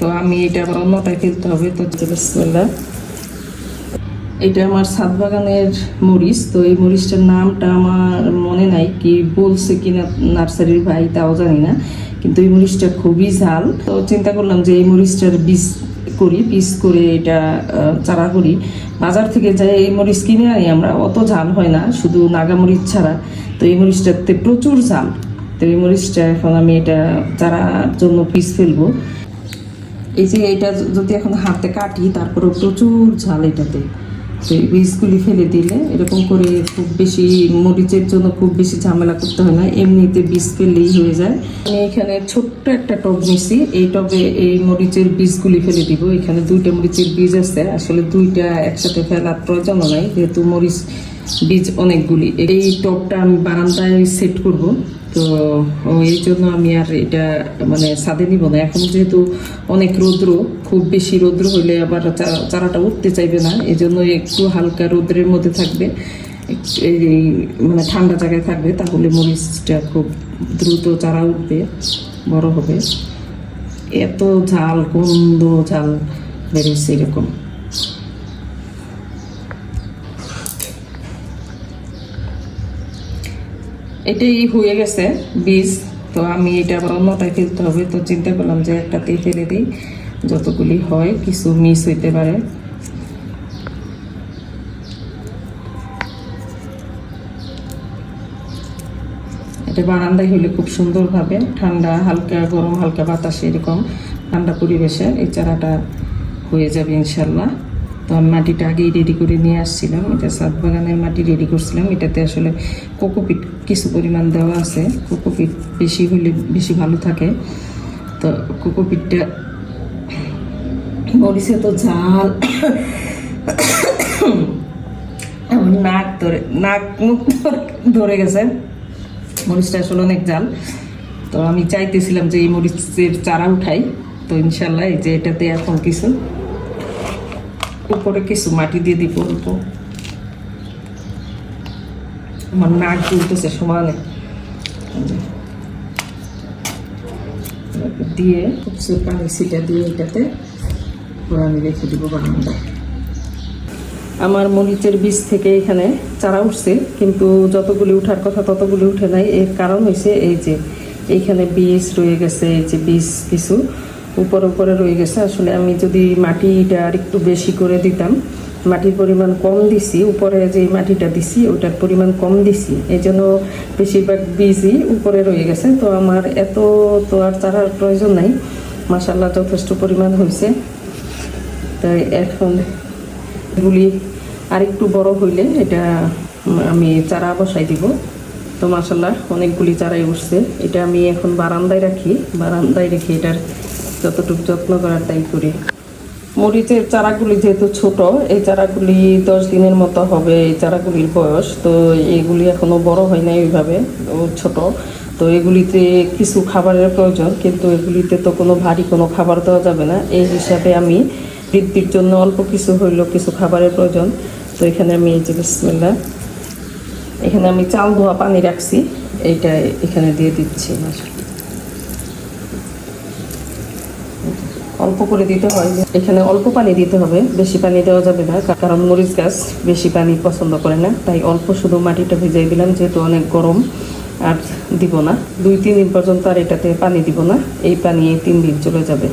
তো আমি এটা আবার অন্যটায় ফেলতে হবে, তো বিসমিল্লাহ। এটা আমার সাত বাগানের মরিচ, তো এই মরিচটার নামটা আমার মনে নাই কি বলছে কিনা নার্সারির ভাই, তাও জানি না। কিন্তু এই মরিচটা খুবই ঝাল। তো চিন্তা করলাম যে এই মরিচটার বীজ করি পিস করে এটা চারা করি। বাজার থেকে যাই এই মরিচ কিনে আনি আমরা, অত ঝাল হয় না, শুধু নাগা মরিচ ছাড়া। তো এই মরিচটাতে প্রচুর ঝাল। তো এই মরিচটা এখন আমি এটা চারার জন্য পিস ফেলব। এই যে এটা যদি এখন হাতে কাটি, তারপরেও প্রচুর ঝাল এটাতে। তো এই বীজগুলি ফেলে দিলে এরকম করে খুব বেশি মরিচের জন্য খুব বেশি ঝামেলা করতে হয় না, এমনিতে বীজ ফেললেই হয়ে যায়। আমি এখানে ছোট্ট একটা টব নিছি, এই টবে এই মরিচের বীজগুলি ফেলে দিব। এখানে দুইটা মরিচের বীজ আছে, আসলে দুইটা একসাথে ফেলার প্রয়োজনও নাই, যেহেতু মরিচ বীজ অনেকগুলি। এই টবটা আমি বারান্দায় সেট করব। তো এই জন্য আমি আর এটা মানে ছাদে নিব না। এখন যেহেতু অনেক রৌদ্র, খুব বেশি রৌদ্র হইলে আবার চারাটা উঠতে চাইবে না। এই জন্য একটু হালকা রৌদ্রের মধ্যে থাকবে। এই মানে ঠান্ডা জায়গায় থাকবে, তাহলে মরিচটা খুব দ্রুত চারা উঠবে, বড় হবে। এত ঝাল, গন্ধ ঝাল বেরোচ্ছে এরকম। এটাই হয়ে গেছে বীজ। তো আমি এটা আবার অন্যটায় ফেলতে হবে। তো চিন্তা করলাম যে একটাতেই ফেলে দিই। যতগুলি হয়, কিছু মিস হইতে পারে। এটা বারান্দায় হইলে খুব সুন্দরভাবে ঠান্ডা, হালকা গরম, হালকা বাতাস এরকম ঠান্ডা পরিবেশে এই চারাটা হয়ে যাবে ইনশাল্লাহ। তো আমি মাটিটা আগেই রেডি করে নিয়ে আসছিলাম। এটা সাত বাগানের মাটি রেডি করছিলাম। এটাতে আসলে কোকোপিট কিছু পরিমাণ দেওয়া আছে। কোকোপিট বেশি হলে বেশি ভালো থাকে। তো কোকোপিটটা মরিচে তো ঝাল। নাক ধরে, নাক মুখ ধরে গেছে। মরিচটা আসলে অনেক জাল তো আমি চাইতেছিলাম যে এই মরিচের চারা উঠাই। তো ইনশাল্লাহ এই যে এটাতে এখন কিছু উপরে কিছু মাটি দিয়ে দিব অল্প। আমার নাক জ্বলতেছে সমানে দিয়ে পানি ছিটা দিয়ে এটাতে ওরা আমি রেখে দিব আমার মরিচের বীজ থেকে এখানে চারা উঠছে, কিন্তু যতগুলি উঠার কথা ততগুলি উঠে নাই। এর কারণ হয়েছে এই যে, এইখানে বীজ রয়ে গেছে, এই যে বীজ কিছু। উপরে উপরে রয়ে গেছে। আসলে আমি যদি মাটিটা আর একটু বেশি করে দিতাম, মাটির পরিমাণ কম দিছি, উপরে যে মাটিটা দিছি, ওটার পরিমাণ কম দিছি। এই জন্য বেশিরভাগ বীজই উপরে রয়ে গেছে। তো আমার এত তো আর চারার প্রয়োজন নাই। মাসাল্লাহ যথেষ্ট পরিমাণ হয়েছে। তাই এখন এগুলি আরেকটু বড় হইলে এটা আমি চারা বসাই দিব। তো মাসাল্লাহ অনেকগুলি চারাই উঠছে। এটা আমি এখন বারান্দায় রাখি। বারান্দায় রেখে এটার যতটুকু যত্ন করার তাই করি। মরিচের চারাগুলি যেহেতু ছোট, এই চারাগুলি দশ দিনের মতো হবে, এই চারাগুলির বয়স। তো এগুলি এখনও বড় হয় নাই ওইভাবে ছোট। তো এগুলিতে কিছু খাবারের প্রয়োজন, কিন্তু এগুলিতে তো কোনো ভারী কোনো খাবার দেওয়া যাবে না। এই হিসাবে আমি বৃদ্ধির জন্য অল্প কিছু হইলেও কিছু খাবারের প্রয়োজন। তো এখানে আমি এই যে বিসমিল্লাহ এখানে আমি চাল ধোয়া পানি রাখছি, এইটা এখানে দিয়ে দিচ্ছি। অল্প করে দিতে হয়। এখানে অল্প পানি দিতে হবে, বেশি পানি দেওয়া যাবে না কারণ মরিচ গাছ বেশি পানি পছন্দ করে না, তাই অল্প শুধু মাটিটা ভিজাই দিলাম, যেহেতু অনেক গরম, আর দিব না। দুই, তিন দিন পর্যন্ত আর এটাতে পানি দিব না, এই পানি তিন দিন চলে যাবে।